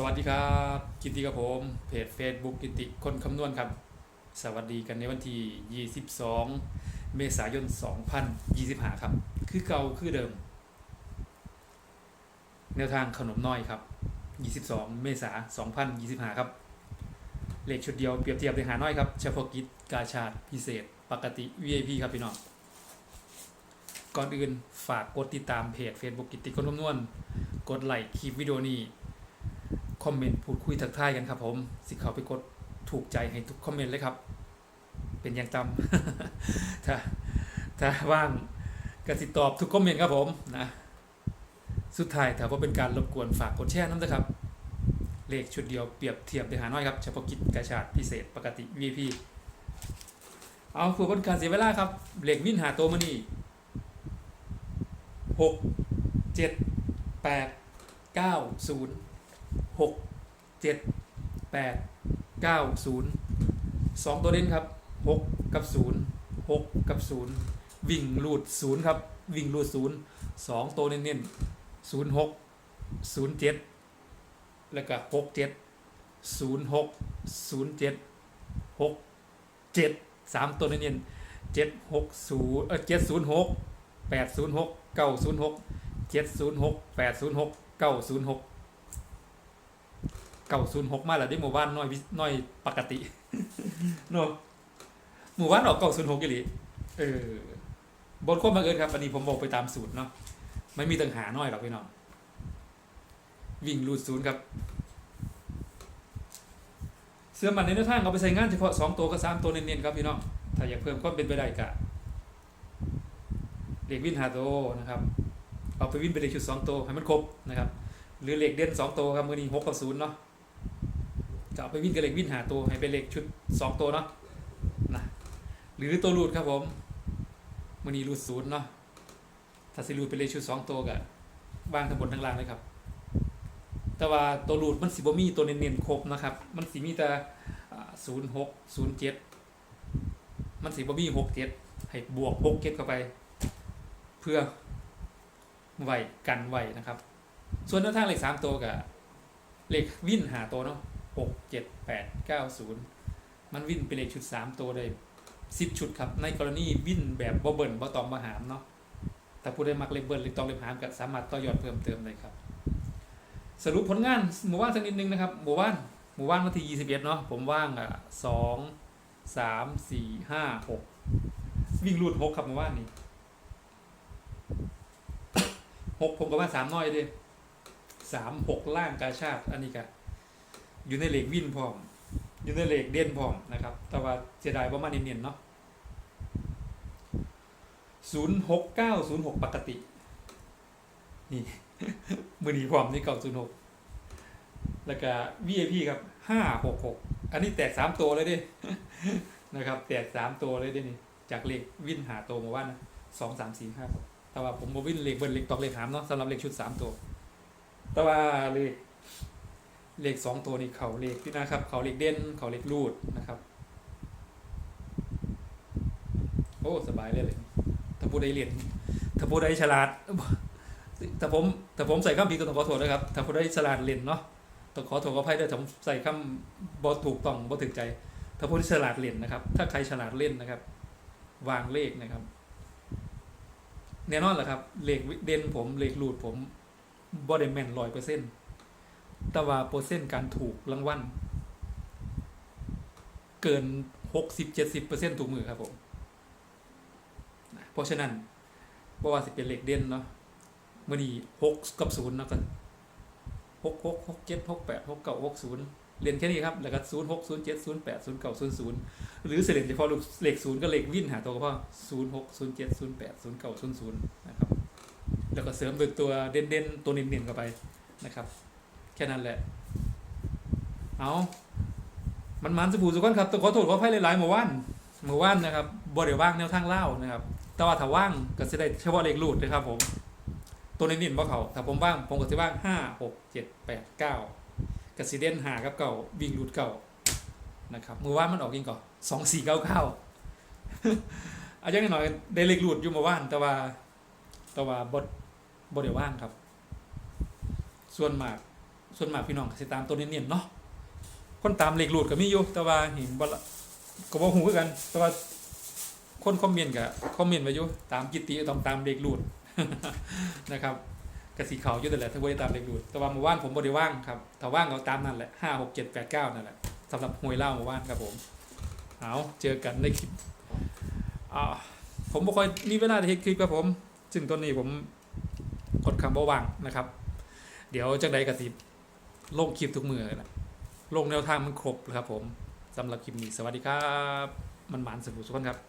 สวัสดีครับ กิติกับผม เพจ Facebook กิติคนคำนวณครับ สวัสดีกันในวันที่ 22 เมษายน 2025 ครับ คือเก่าคือเดิม แนวทางขนมน้อยครับ 22 เมษายน 2025 ครับ เลขชุดเดียวเปรียบเทียบเลยหาน้อยครับ เฉพาะกิจกาชาติพิเศษ ปกติ VIP ครับพี่น้อง ก่อนอื่นฝากกดติดตามเพจ Facebook กิติคนคำนวณ กดไลค์คลิปวิดีโอนี้ คอมเมนต์พูดคุยทักทายกันครับ ผมสิเขาไปกดถูกใจให้ทุกคอมเมนต์เลยครับ เป็นอย่างจำถ้าถ้าว่างก็สิตอบทุกคอมเมนต์ครับผมนะสุดท้ายถ้าว่าเป็นการรบกวนฝากกดแชร์น้ำนะครับ เลขชุดเดียวเปรียบเทียบเดืหาน้อยครับเฉพาะกิจกระชาติพิเศษปกติ VIP เอาเพื่อบนการเสียเวลาครับเลขวินหาตัวมานี่หกเจ็ดแปดเก้าศูนย์ หกเจ็ดแปดเก้าศูนย์สองตัวเด่นครับหกกับศูนย์หกกับศูนย์วิ่งรูดศูนย์ครับวิ่งรูดศูนย์สองตัวเน้นๆศูนย์หกศูนย์เจ็ดแล้วก็หกเจ็ดศูนย์หกศูนย์เจ็ดหกเจ็ดสามตัวเน้นๆเจ็ดหกศูนย์เออเจ็ดศูนย์หกแปดศูนย์หกเก้าศูนย์หกเจ็ดศูนย์หกแปดศูนย์หกเก้าศูนย์หก เก่าศูนย์หกมาแล้วได้หมู่บ้านน้อยน้อยปกติเนอะหมู่บ้านออกเก่าศูนย์หกกี่หลีเออบนข้อบังเอิญครับอันนี้ผมบอกไปตามสูตรเนาะไม่มีตังหาน้อยหรอกพี่น้องวิ่งรูดศูนย์ครับ เสื้อมันในหน้าทางเอาไปใส่งานเฉพาะสองตัวกับสามตัวเน้นๆครับพี่น้องถ้าอยากเพิ่มก็เป็นไปได้กะเหล็กวินหาโตนะครับเอาไปวิ่งไปเลยชุดสองตัวให้มันครบนะครับ หรือเหล็กเด่นสองตัวครับมือนี้หกกับศูนย์เนาะ จะเอาไปวิ่งกับเหล็กวิ่งหาตัวให้เป็นเหล็กชุดสองตัวเนาะนะหรือตัวรูดครับผมมือนี้รูดศูนย์เนาะถ้าสิรูดเป็นเล็กชุดสองตัวกับบ้างทั้งบนทั้งล่างเลยครับ แต่ว่าตัวรูดมันสิบมีตัวเน้นๆครบนะครับ มันสิมีแต่ศูนย์หกศูนย์เจ็ดมันสิบมีหกเจ็ดให้บวกหกเจ็ดเข้าไป เพื่อไหวกันไหวนะครับ ส่วนแนวทางเลขสามตัวกับเลขวิ่นหาตัวเนาะ หกเจ็ดแปดเก้าศูนย์มันวิ่นเป็นเลขชุดสามตัวเลยสิบชุดครับในกรณีวิ่นแบบบ่เบิ่นบ่ตองมาหามเนาะถ้าผู้ได้มักเลขเบิ่นเลขตองเลขหามก็สามารถต่อยอดเพิ่มเติมเลยครับ สรุปผลงานหมู่บ้านสักนิดนึงนะครับหมู่บ้านหมู่บ้านวันที่ยี่สิบเอ็ดเนาะผมว่างอะสองสามสี่ห้าหกวิ่งรูดหกครับหมู่บ้านนี้หกผมก็ว่าสามน้อยเด้สามหกล่างกาชาติอันนี้ก็ อยู่ในเหล็กวินพร้อม อยู่ในเหล็กเด่นพร้อมนะครับ แต่ว่าเสียดายประมาณเนียนๆเนาะศูนย์หกเก้าศูนย์หกปกติ นี่ มือนีพร้อมนี่เก้าศูนย์หกแล้วก็ VIP ครับห้าหกหกอันนี้แตกสามตัวเลยดินะครับ แตกสามตัวเลยดินี่จากเหล็กวินหาตัวมาว่านะสองสามสี่ห้าแต่ว่าผมบวินเหล็กเบิ้ลเหล็กตอกเหล็กหามเนาะสำหรับเหล็กชุดสามตัว แต่ว่าเลข เลขสองตัวนี่เขาเลขที่นะครับ เขาเลขเด่นเขาเลขรูดนะครับ โอ้สบายเลยเลยถ้าผู้ใดเรียนถ้าผู้ใดฉลาดถ้าผมถ้าผมใส่คำผิดก็ต้องขอโทษนะครับถ้าผู้ใดฉลาดเรียนเนาะต้องขอโทษขออภัยด้วยผมใส่คำบอถูกต้องบอถึงใจ ถ้าผู้ที่ฉลาดเรียนนะครับ ถ้าใครฉลาดเล่นนะครับ วางเลขนะครับแน่นอนแหละครับเลขเด่นผมเลขรูดผมบอดแมนร้อยเปอร์เซ็นต์ แต่ว่าเปอร์เซ็นต์การถูกรางวัลเกินหกสิบเจ็ดสิบเปอร์เซ็นต์ถูกมือครับผมนะเพราะฉะนั้นบอว่าสิเป็นเหลขเด่นเนาะมื่อนี้หกกับศูนย์เนาะกันหกหกหกเจ็ดหกแปดหกเก้าหกศูนย์เรียนแค่นี้ครับ แล้วก็ศูนย์หกศูนย์เจ็ดศูนย์แปดศูนย์เก้าศูนย์ศูนย์หรือเสร็จเฉพาะเลขศูนย์ก็เหลขวินหาตัวก็พอศูนย์หกศูนย์เจ็ดศูนย์แปดศูนย์เก้าศูนย์ศูนย์นะครับ แล้วก็เสริมด้วยตัวเด่นๆ ตัวเน้นๆเข้าไปนะครับ แค่นั้นแหละ เอามันมันสบู่สุกันครับต้องขอโทษขออภัยหลายๆหมู่ว่านหมู่ว่านนะครับบ่ได้ว่างแนวทางเล่านะครับ แต่ว่าถ้าว่างก็จะได้เฉพาะเลขรูดนะครับผม ตัวเน้นๆบ่เขาถ้าผมว่างผมก็จะว่างห้าหกเจ็ดแปดเก้ากสิเด่นหากับเก่าวิ่งรูดเก่านะครับมือว่านมันออกยิงก่อนสองสี่เก้าเก้าอาจจะหน่อยได้เลขรูดอยู่หมาว่าน แต่ว่าแต่ว่าบดบดเดี๋ยวว่างครับ ส่วนมาก ส่วนมากพี่น้องก็สิตามตัวเนียนๆเนาะคนตามเลขรูดก็มีอยู่แต่ว่าเห็นบ่ละก็บ่ฮู้คือกัน แต่ว่าคนคอมเมนต์ก็คอมเมนต์ไว้อยู่ตามกิตติต้องตามเลขรูดนะครับกสีเขาอยู่แต่แหละถ้าบ่ได้ตามเลขรูดแต่ว่าเมื่อวานผมบ่ได้ว่างครับถ้าว่างก็ตามนั่นแหละ5 6 7 8 9นั่นแหละสำหรับหวยเล่าเมื่อวานครับผมเอาเจอกันในคลิปอ่าผมบ่ค่อยมีเวลาได้เฮ็ดคลิปครับผมซึ่งตอนนี้ผมค่อนข้างบ่ว่างนะครับ เดี๋ยวจังใดก็สิ ลงคลิปทุกมือนะลงแนวทางมันครบแล้วครับผมสำหรับคลิปนี้สวัสดีครับ มันหมานสนุกสุขคนครับ